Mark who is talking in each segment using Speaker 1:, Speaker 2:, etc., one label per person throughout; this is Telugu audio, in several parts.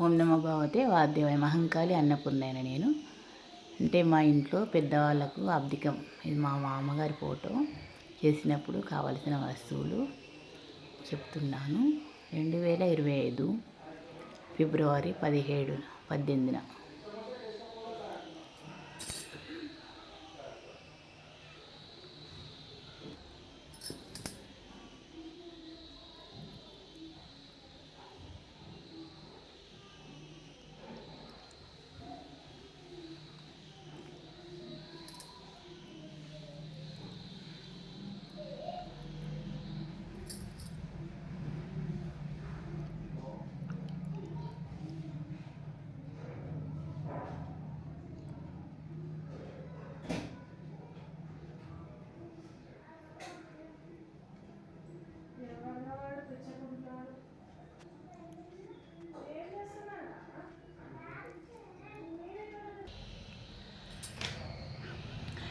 Speaker 1: ఓం నమ భగవతే వాద్యమయ మహంకాళి అన్నపూర్ణైన నేను. అంటే మా ఇంట్లో పెద్దవాళ్ళకు అబ్దికం ఇది మా మామగారి ఫోటో. చేసినప్పుడు కావలసిన వస్తువులు చెప్తున్నాను. రెండు వేల ఇరవై ఐదు ఫిబ్రవరి పదిహేడు పద్దెనిమిదిన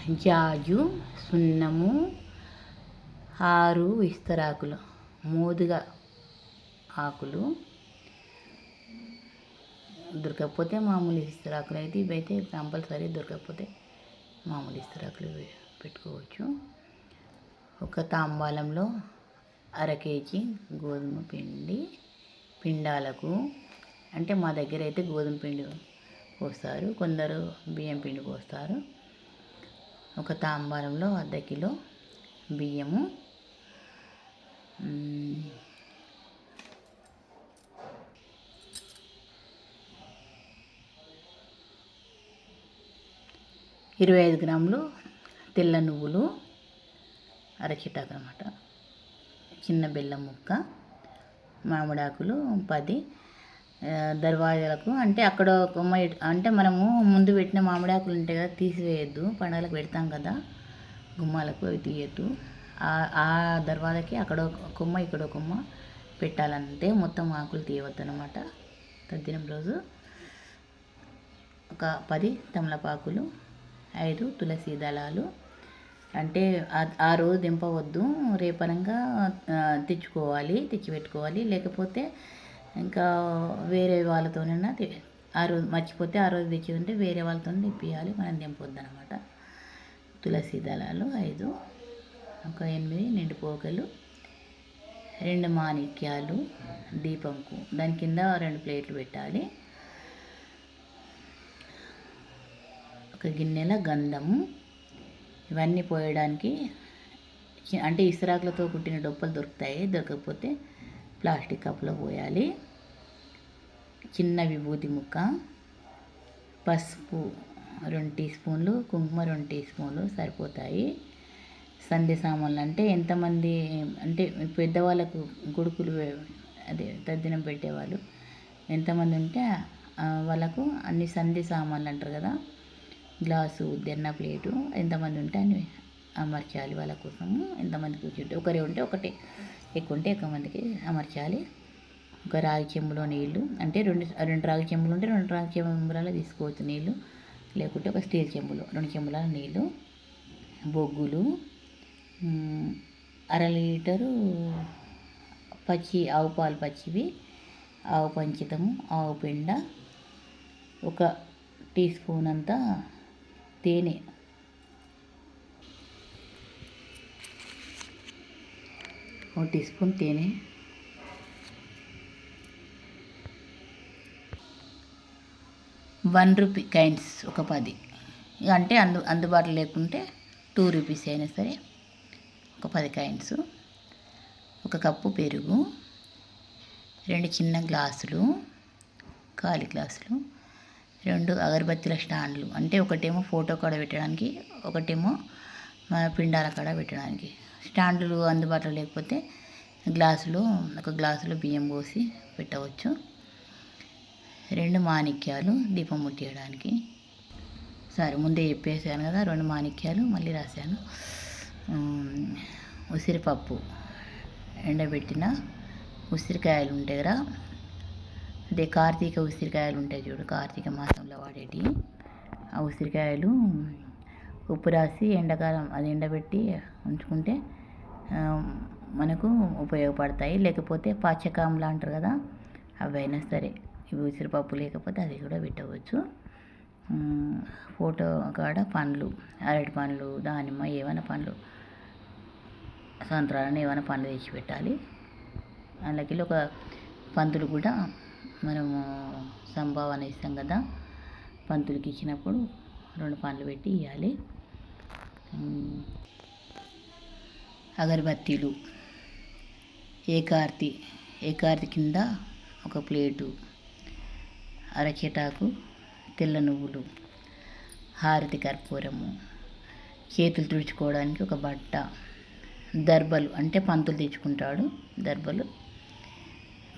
Speaker 1: జాజు సున్నము ఆరు విస్తరాకులు మోదుగా ఆకులు. దొరకకపోతే మామూలు ఇస్తరాకులు అయితే ఇవైతే కంపల్సరీ దొరకకపోతే మామూలు ఇస్తరాకులు పెట్టుకోవచ్చు. ఒక తాంబాలంలో అర కేజీ గోధుమ పిండి పిండాలకు అంటే మా దగ్గర అయితే గోధుమ పిండి పోస్తారు కొందరు బియ్యం పిండి పోస్తారు. ఒక తాంబారంలో అర్ధ కిలో బియ్యము. ఇరవై ఐదు గ్రాములు తెల్ల నువ్వులు అరచిటాకు అనమాట చిన్న బెల్లం ముక్క మామిడాకులు పది దర్వాజాలకు. అంటే అక్కడ కొమ్మ అంటే మనము ముందు పెట్టిన మామిడాకులు ఉంటాయి కదా తీసివేయద్దు. పండగలకు పెడతాం కదా గుమ్మాలకు అవి తీయద్దు. ఆ దర్వాజకి అక్కడ కొమ్మ ఇక్కడ కొమ్మ పెట్టాలంటే మొత్తం ఆకులు తీయవద్దు అనమాట తద్దినం రోజు ఒక పది తమలపాకులు ఐదు తులసి దళాలు. అంటే ఆ రోజు దింపవద్దు. రేపనంగా తెచ్చుకోవాలి తెచ్చిపెట్టుకోవాలి. లేకపోతే ఇంకా వేరే వాళ్ళతోనైనా ఆ రోజు మర్చిపోతే ఆ రోజు తెచ్చి ఉంటే వేరే వాళ్ళతో తెప్పియాలి మనం తెంపొద్దు అనమాట తులసి దళాలు ఐదు ఒక ఎనిమిది నిండు పోకలు రెండు మాణిక్యాలు దీపంకు దాని కింద రెండు ప్లేట్లు పెట్టాలి. ఒక గిన్నెల గంధము ఇవన్నీ పోయడానికి అంటే ఇసురాకులతో కుట్టిన డొప్పలు దొరుకుతాయి దొరకకపోతే ప్లాస్టిక్ కప్లో పోయాలి. చిన్న విభూతి ముక్క పసుపు రెండు టీ స్పూన్లు కుంకుమ రెండు టీ స్పూన్లు సరిపోతాయి. సంధ్య సామాన్లు అంటే ఎంతమంది అంటే పెద్దవాళ్ళకు కొడుకులు అదే తద్దినం పెట్టేవాళ్ళు. ఎంతమంది ఉంటే వాళ్ళకు అన్ని సంధి సామాన్లు అంటారు కదా. గ్లాసు దెన్న ప్లేటు ఎంతమంది ఉంటే అన్ని అమర్చాలి వాళ్ళ కోసము. ఎంతమంది కూర్చుంటే ఒకరే ఉంటే ఒకటే. ఎక్కువ ఉంటే ఎక్కువ మందికి అమర్చాలి. ఒక రాగి చెంబులో నీళ్ళు అంటే రెండు రెండు రాగి చెంబులు ఉంటే రెండు రాగి చెంబులలో తీసుకోవచ్చు నీళ్ళు. లేకుంటే ఒక స్టీల్ చెంబులు రెండు చెంబుల నీళ్ళు. బొగ్గులు అర లీటరు పచ్చి ఆవు పాలు పచ్చివి ఆవు పంచితము ఆవు పిండ ఒక టీ స్పూన్ అంతా తేనె ఒక టీ స్పూన్ తేనె. వన్ రూపీ కైన్స్ ఒక పది. అంటే అందు అందుబాటులో లేకుంటే టూ రూపీస్ అయినా సరే ఒక పది కైన్స్. ఒక కప్పు పెరుగు. రెండు చిన్న గ్లాసులు ఖాళీ గ్లాసులు. రెండు అగరబత్తీల స్టాండ్లు. అంటే ఒకటేమో ఫోటో కాడ పెట్టడానికి ఒకటేమో మన పిండాల కాడ పెట్టడానికి. స్టాండ్లు అందుబాటులో లేకపోతే గ్లాసులో ఒక గ్లాసులో బియ్యం పోసి పెట్టవచ్చు. రెండు మాణిక్యాలు దీపం ముట్టియడానికి. సరే ముందే చెప్పేసాను కదా రెండు మాణిక్యాలు మళ్ళీ రాశాను. ఉసిరిపప్పు ఎండబెట్టిన ఉసిరికాయలు ఉంటాయి కదా అదే కార్తీక ఉసిరికాయలు ఉంటాయి చూడు కార్తీక మాసంలో వాడేటి ఆ ఉసిరికాయలు ఉప్పు రాసి ఎండాకాలం అది ఎండబెట్టి ఉంచుకుంటే మనకు ఉపయోగపడతాయి. లేకపోతే పాచకాంలు అంటారు కదా అవైనా సరే. ఇవి ఉసిరిపప్పు లేకపోతే అది కూడా పెట్టవచ్చు. ఫోటో కాడ పండ్లు అరటి పండ్లు దానిమ్మ ఏమైనా పండ్లు సంత్రాలను ఏమైనా పండ్లు తెచ్చి పెట్టాలి. అలాగే ఒక పంతులు కూడా మనము సంభావన ఇస్తాం కదా పంతులకి ఇచ్చినప్పుడు రెండు పండ్లు పెట్టి ఇవ్వాలి అగరబత్తీలు ఏకార్తి ఏకార్తి కింద ఒక ప్లేటు అరచేటాకు తెల్ల నువ్వులు హారతి కర్పూరము చేతులు తుడుచుకోవడానికి ఒక బట్ట దర్బలు అంటే పంతులు తెచ్చుకుంటాడు దర్బలు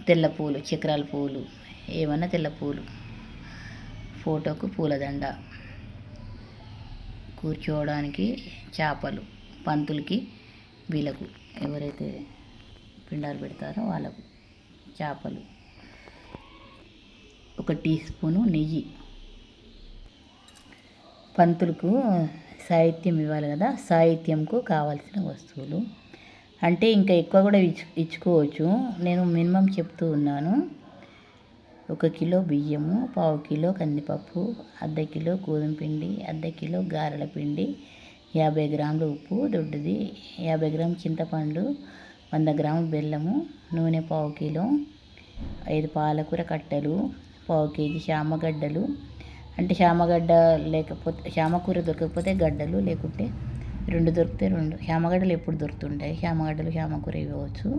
Speaker 1: తెల్ల పూలు చక్రాల పూలు ఏమన్నా తెల్ల పూలు ఫోటోకు పూలదండ. కూర్చోవడానికి చేపలు పంతులకి వీళ్ళకు. ఎవరైతే పిండాలు పెడతారో వాళ్ళకు చేపలు. ఒక టీ స్పూను నెయ్యి. పంతులకు సాహిత్యం ఇవ్వాలి కదా సాహిత్యంకు కావాల్సిన వస్తువులు. అంటే ఇంకా ఎక్కువ కూడా ఇచ్చు ఇచ్చుకోవచ్చు. నేను మినిమం చెప్తూ ఉన్నాను. ఒక కిలో బియ్యము పావు కిలో కందిపప్పు అర్ధ కిలో గోధుమ పిండి అర్ధ కిలో గారెల పిండి యాభై గ్రాముల ఉప్పు దొడ్డుది యాభై గ్రాములు చింతపండు వంద గ్రాములు బెల్లము నూనె పావు కిలో ఐదు పాలకూర కట్టలు పావు కేజీ చామగడ్డలు అంటే చామగడ్డ లేకపోతే చామకూర దొరకకపోతే గడ్డలు లేకుంటే రెండు దొరికితే రెండు. చామగడ్డలు ఎప్పుడు దొరుకుతుంటాయి? చామగడ్డలు చామకూర ఇవ్వచ్చు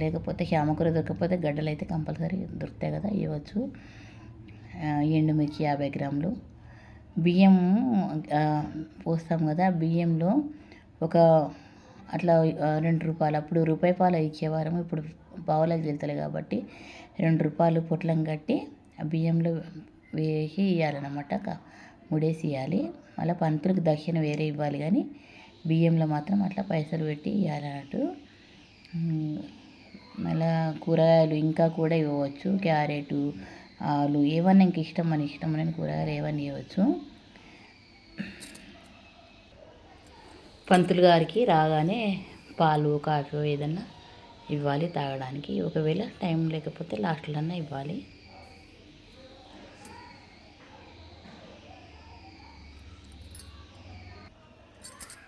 Speaker 1: లేకపోతే చామకూర దొరకకపోతే గడ్డలు అయితే కంపల్సరీ దొరుకుతాయి కదా ఇవ్వచ్చు. ఎండుమిర్చి యాభై గ్రాములు. బియ్యం పోస్తాం కదా బియ్యంలో ఒక అట్లా రెండు రూపాయలు. అప్పుడు రూపాయి పాలు ఇచ్చేవారము ఇప్పుడు పావులకు వెళ్తలే కాబట్టి రెండు రూపాయలు పొట్లం కట్టి ఆ బియ్యంలో వేసి ఇవ్వాలన్నమాట ముడేసి ఇవ్వాలి మళ్ళీ పంతులకు దక్షిణ వేరే ఇవ్వాలి కానీ బియ్యంలో మాత్రం అట్లా పైసలు పెట్టి ఇవ్వాలన్నట్టు మళ్ళా కూరగాయలు ఇంకా కూడా ఇవ్వవచ్చు క్యారెటు ఆలు ఏమన్నా ఇంక ఇష్టం మన ఇష్టం అని కూరగాయలు ఏమన్నా ఇవ్వచ్చు. పంతులు గారికి రాగానే పాలు కాఫీ ఏదన్నా ఇవ్వాలి తాగడానికి. ఒకవేళ టైం లేకపోతే లాస్ట్లన్నా ఇవ్వాలి.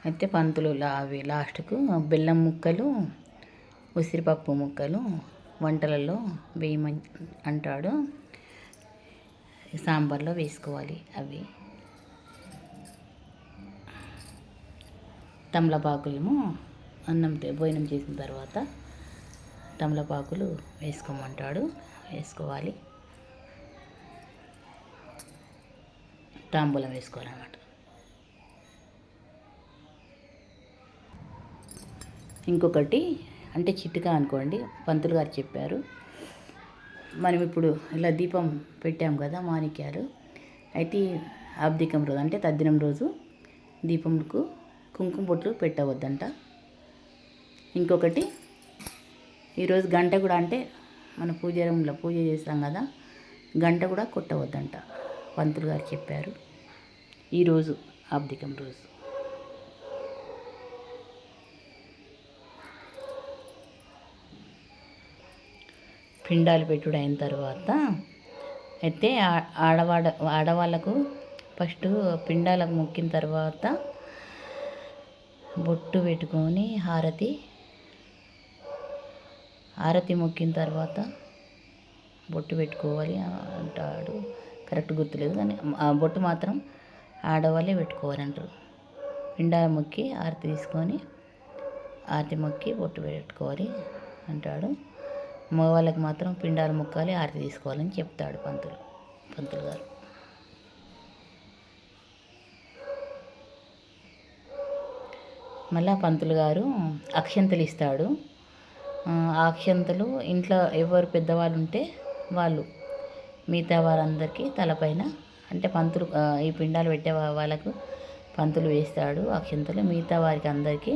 Speaker 1: అయితే పంతులు లా అవి లాస్ట్కు బెల్లం ముక్కలు ఉసిరిపప్పు ముక్కలు వంటలలో వేయమని అంటాడు. సాంబార్లో వేసుకోవాలి అవి. తమలపాకులేమో అన్నం భోజనం చేసిన తర్వాత తమలపాకులు వేసుకోమంటాడు. వేసుకోవాలి. తాంబూలం వేసుకోవాలన్నమాట. ఇంకొకటి అంటే చిట్కా అనుకోండి పంతులు గారు చెప్పారు. మనం ఇప్పుడు ఇలా దీపం పెట్టాం కదా మాణిక్యాలు అయితే ఆబ్దికం రోజు అంటే తద్దినం రోజు దీపంకు కుంకుమ బొట్లు పెట్టవద్దంట. ఇంకొకటి ఈరోజు గంట కూడా అంటే మన పూజ రూమ్లో పూజ చేస్తాం కదా గంట కూడా కొట్టవద్దంట పంతులు గారు చెప్పారు. ఈరోజు ఆబ్దికం రోజు. పిండాలు పెట్టుడు అయిన తర్వాత అయితే ఆడవాడ ఆడవాళ్ళకు ఫస్ట్ పిండాలకు మొక్కిన తర్వాత బొట్టు పెట్టుకొని హారతి హారతి మొక్కిన తర్వాత బొట్టు పెట్టుకోవాలి అంటాడు. కరెక్ట్ గుర్తులేదు కానీ ఆ బొట్టు మాత్రం ఆడవాళ్ళే పెట్టుకోవాలంటారు. పిండాల మొక్కి హారతి తీసుకొని హారతి మొక్కి బొట్టు పెట్టుకోవాలి అంటాడు. మగవాళ్ళకి మాత్రం పిండాలు ముక్కాలి ఆరతి తీసుకోవాలని చెప్తాడు పంతులు పంతులు గారు. మళ్ళా పంతులు గారు అక్షంతలు ఇస్తాడు. ఆ అక్షంతలు ఇంట్లో ఎవరు పెద్దవాళ్ళు ఉంటే వాళ్ళు మిగతా వారందరికీ తలపైన అంటే పంతులు ఈ పిండాలు పెట్టే వాళ్ళకు పంతులు వేస్తాడు అక్షంతలు. మిగతా వారికి అందరికీ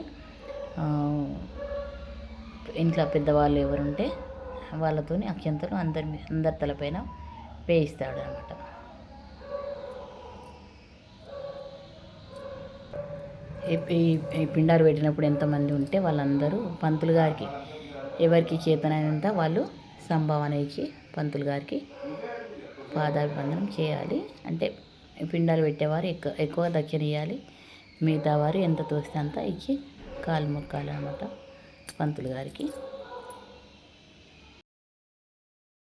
Speaker 1: ఇంట్లో పెద్దవాళ్ళు ఎవరుంటే వాళ్ళతోని అక్షంతలు అందరి అందరి తలపైన వేయిస్తాడు అనమాట ఈ పిండాలు పెట్టినప్పుడు ఎంతమంది ఉంటే వాళ్ళందరూ పంతులు గారికి ఎవరికి చేతనైనంత వాళ్ళు సంభావన ఇచ్చి పంతులు గారికి పాదాభివందనం చేయాలి. అంటే పిండాలు పెట్టేవారు ఎక్కువ ఎక్కువ దక్షిణ ఇవ్వాలి మిగతా వారు ఎంత తోస్తే అంత ఇచ్చి కాలు మొక్కాలన్నమాట పంతులు గారికి.